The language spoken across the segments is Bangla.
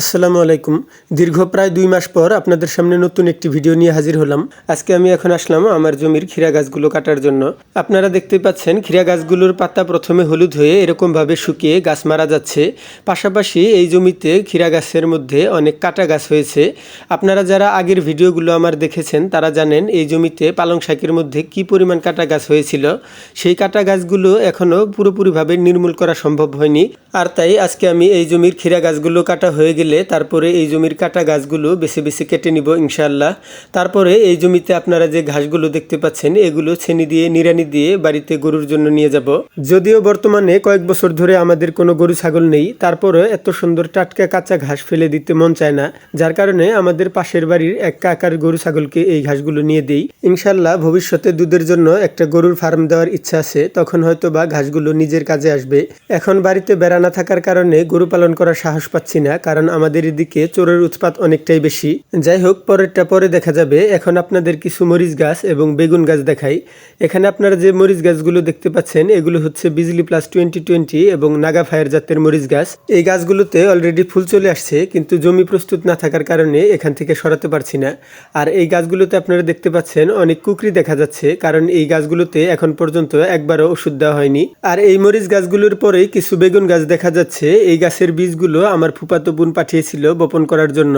আসসালামু আলাইকুম। দীর্ঘ প্রায় দুই মাস পর আপনাদের সামনে নতুন একটি ভিডিও নিয়ে হাজির হলাম। আজকে আমি এখন আসলাম আমার জমির ক্ষীরা গাছগুলো কাটার জন্য। আপনারা দেখতে পাচ্ছেন, ক্ষীরা গাছগুলোর পাতা প্রথমে হলুদ হয়ে এরকমভাবে শুকিয়ে গাছ মারা যাচ্ছে। পাশাপাশি এই জমিতে ক্ষীরা গাছের মধ্যে অনেক কাটা গাছ হয়েছে। আপনারা যারা আগের ভিডিওগুলো আমার দেখেছেন, তারা জানেন এই জমিতে পালং শাকের মধ্যে কি পরিমাণ কাটা গাছ হয়েছিল। সেই কাটা গাছগুলো এখনও পুরোপুরিভাবে নির্মূল করা সম্ভব হয়নি। আর তাই আজকে আমি এই জমির ক্ষীরা গাছগুলো কাটা হয়ে গেলে তারপরে এই জমির কাটা গাছগুলো বেছে বেছে কেটে নিব ইনশাল্লাহ তারপরে এই জমিতে আপনারা যে ঘাসগুলো দেখতে পাচ্ছেন, এগুলো ছেনি দিয়ে নিরানি দিয়ে বাড়িতে গরুর জন্য নিয়ে যাব। যদিও বর্তমানে কয়েক বছর ধরে আমাদের কোনো গরু ছাগল নেই, তারপরে এত সুন্দর টাটকা কাঁচা ঘাস ফেলে দিতে মন চায় না, যার কারণে আমাদের পাশের বাড়ির এক কাকার গরু ছাগলকে এই ঘাসগুলো নিয়ে দেই। ইনশাল্লাহ ভবিষ্যতে দুধের জন্য একটা গরুর ফার্ম দেওয়ার ইচ্ছা আছে, তখন হয়তো বা ঘাসগুলো নিজের কাজে আসবে। এখন বাড়িতে বেড়া না থাকার কারণে গরু পালন করার সাহস পাচ্ছি না, কারণ আমাদের এদিকে চোরের উৎপাত অনেকটাই বেশি। যাই হোক পরেরটা পরে দেখা যাবে। এখন আপনাদের কিছু মরিচ গাছ এবং বেগুন গাছ দেখাই। এখানে আপনারা যে মরিচ গাছগুলো দেখতে পাচ্ছেন, এগুলো হচ্ছে বিজলি প্লাস টোয়েন্টি টোয়েন্টি এবং নাগা ফায়ার জাতের মরিচ গাছ। এই গাছগুলোতে অলরেডি ফুল চলে আসছে, কিন্তু জমি প্রস্তুত না থাকার কারণে এখান থেকে সরাতে পারছি না। আর এই গাছগুলোতে আপনারা দেখতে পাচ্ছেন, অনেক কুকরি দেখা যাচ্ছে, কারণ এই গাছগুলোতে এখন পর্যন্ত একবারও ওষুধ দেওয়া হয়নি। আর এই মরিচ গাছগুলোর পরেই কিছু বেগুন গাছ দেখা যাচ্ছে। এই গাছের বীজগুলো আমার ফুপাতো বোন পাঠিয়েছিল বপন করার জন্য।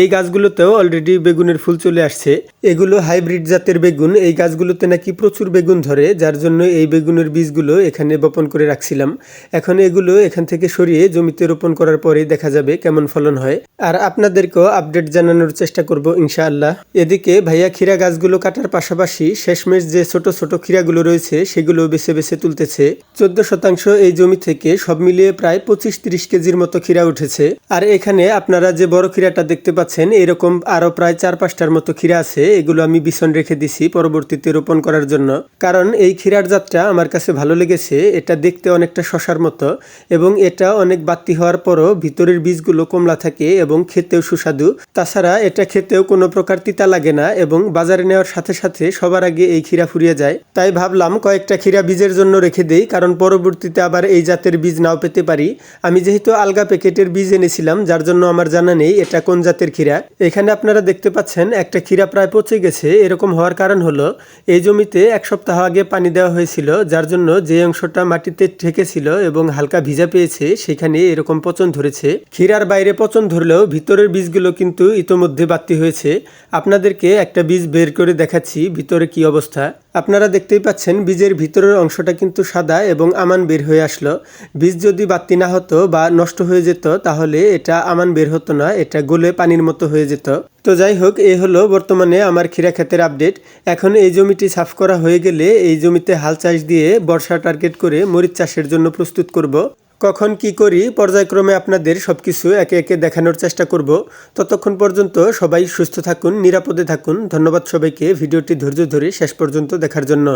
এই গাছগুলোতেও অলরেডি বেগুনের ফুল চলে আসছে। এগুলো হাইব্রিড জাতের বেগুন। এই গাছগুলোতে নাকি প্রচুর বেগুন ধরে, যার জন্য এই বেগুনের বীজগুলো এখানে বপন করে রাখছিলাম। এখন এগুলো এখান থেকে সরিয়ে জমিতে রোপণ করার পরেই দেখা যাবে কেমন ফলন হয়। আর আপনাদেরকেও আপডেট জানানোর চেষ্টা করব ইনশাআল্লাহ। এদিকে ভাইয়া ক্ষীরা গাছগুলো কাটার পাশাপাশি শেষমেশ যে ছোট ছোট ক্ষীরাগুলো রয়েছে, সেগুলো বেছে বেছে তুলতেছে। চোদ্দ শতাংশ এই জমি থেকে সব মিলিয়ে প্রায় পঁচিশ তিরিশ কেজির মতো ক্ষীরা উঠেছে। আর এখানে আপনারা যে বড় ক্ষীরাটা দেখতে পাচ্ছেন, এরকম আরও প্রায় চার পাঁচটার মতো ক্ষীরা আছে। এগুলো আমি বিছন রেখে দিছি পরবর্তীতে রোপণ করার জন্য। কারণ এই ক্ষীরার জাতটা আমার কাছে ভালো লেগেছে, এটা দেখতে অনেকটা শশার মতো এবং এটা অনেক বাতি হওয়ার পরও ভিতরের বীজগুলো কমলা থাকে এবং খেতেও সুস্বাদু। তাছাড়া এটা খেতেও কোনো প্রকার তিতা লাগে না এবং বাজারে নেওয়ার সাথে সাথে সবার আগে এই ক্ষীরা ফুরিয়ে যায়। তাই ভাবলাম কয়েকটা ক্ষীরা বীজের জন্য রেখে দেই, কারণ পরবর্তীতে আবার এই জাতের বীজ নাও পেতে পারি। আমি যেহেতু আলগা প্যাকেটের বীজ এনেছিলাম যার জন্য আমার জানা নেই, এটা কোন জাতের ক্ষীরা? এখানে আপনারা দেখতে পাচ্ছেন, একটা ক্ষীরা প্রায় পচে গেছে। এরকম হওয়ার কারণ হলো, এই জমিতে এক সপ্তাহ আগে পানি দেওয়া হয়েছিল, যার জন্য যে অংশটা মাটিতে ঠেকেছিল এবং হালকা ভিজা পেয়েছে, সেখানে এরকম পচন ধরেছে। ক্ষীরার বাইরে পচন ধরলেও ভিতরের বীজগুলো কিন্তু ইতোমধ্যে বাতি হয়েছে। আপনাদেরকে একটা বীজ বের করে দেখাচ্ছি, ভিতরে কি অবস্থা। আপনারা দেখতেই পাচ্ছেন, বীজের ভিতরের অংশটা কিন্তু সাদা এবং আমান বের হয়ে আসলো। বীজ যদি বাতি না হতো বা নষ্ট হয়ে যেত, তাহলে এটা আমান বের হতো না, এটা গলে পানির মতো হয়ে যেত। তো যাই হোক এই হলো বর্তমানে আমার ক্ষীরা ক্ষেতের আপডেট। এখন এই জমিটি সাফ করা হয়ে গেলে এই জমিতে হাল চাষ দিয়ে বর্ষা টার্গেট করে মরিচ চাষের জন্য প্রস্তুত করব। কখন কি করি পর্যায়ক্রমে আপনাদের সব কিছু একে একে দেখানোর চেষ্টা করব। ততক্ষণ পর্যন্ত সবাই সুস্থ থাকুন, নিরাপদে থাকুন। ধন্যবাদ সবাইকে। ভিডিওটি ধৈর্য ধরে শেষ পর্যন্ত দেখার জন্য।